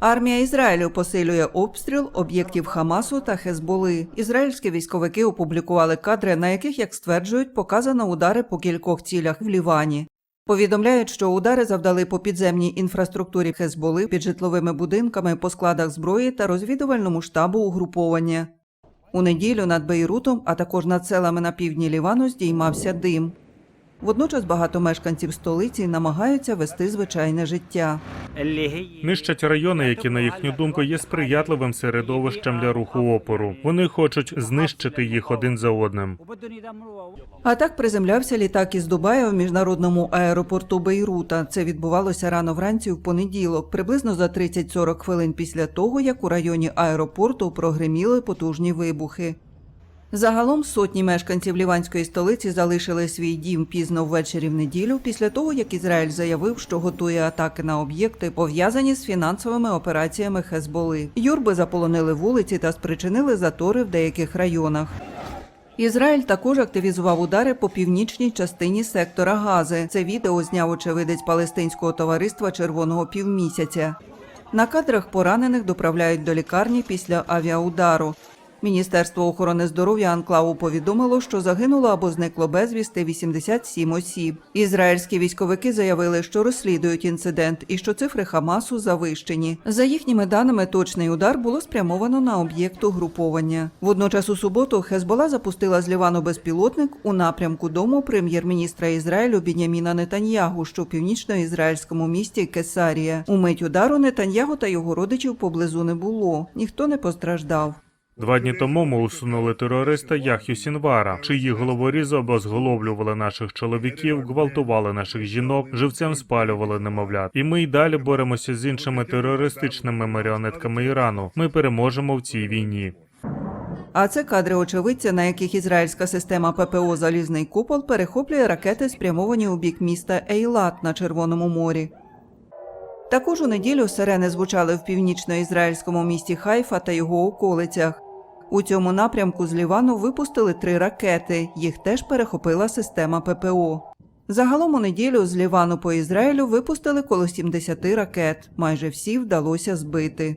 Армія Ізраїлю посилює обстріл об'єктів Хамасу та Хезболи. Ізраїльські військовики опублікували кадри, на яких, як стверджують, показано удари по кількох цілях в Лівані. Повідомляють, що удари завдали по підземній інфраструктурі Хезболи під житловими будинками, по складах зброї та розвідувальному штабу угруповання. У неділю над Бейрутом, а також над селами на півдні Лівану здіймався дим. Водночас багато мешканців столиці намагаються вести звичайне життя нищать райони, які на їхню думку є сприятливим середовищем для руху опору. Вони хочуть знищити їх один за одним. А так приземлявся літак із Дубая в міжнародному аеропорту Бейрута. Це відбувалося рано вранці в понеділок, приблизно за 30-40 хвилин після того, як у районі аеропорту прогреміли потужні вибухи. Загалом сотні мешканців ліванської столиці залишили свій дім пізно ввечері в неділю після того, як Ізраїль заявив, що готує атаки на об'єкти, пов'язані з фінансовими операціями Хезболи. Юрби заполонили вулиці та спричинили затори в деяких районах. Ізраїль також активізував удари по північній частині сектора Гази. Це відео зняв очевидець палестинського товариства Червоного півмісяця. На кадрах поранених доправляють до лікарні після авіаудару. Міністерство охорони здоров'я Анклаву повідомило, що загинуло або зникло безвісти 87 осіб. Ізраїльські військовики заявили, що розслідують інцидент і що цифри Хамасу завищені. За їхніми даними, точний удар було спрямовано на об'єкт угруповання. Водночас у суботу Хезбола запустила з Лівану безпілотник у напрямку дому прем'єр-міністра Ізраїлю Біняміна Нетаньягу, що в північноізраїльському місті Кесарія. У мить удару Нетаньягу та його родичів поблизу не було. Ніхто не постраждав. Два дні тому ми усунули терориста Яхю Сінвара, чиї головорізи обезголовлювали наших чоловіків, гвалтували наших жінок, живцем спалювали немовлят. І ми й далі боремося з іншими терористичними маріонетками Ірану. Ми переможемо в цій війні. А це кадри очевидця, на яких ізраїльська система ППО Залізний купол перехоплює ракети, спрямовані у бік міста Ейлат на Червоному морі. Також у неділю сирени звучали в північноізраїльському місті Хайфа та його околицях. У цьому напрямку з Лівану випустили три ракети. Їх теж перехопила система ППО. Загалом у неділю з Лівану по Ізраїлю випустили коло 70 ракет. Майже всі вдалося збити.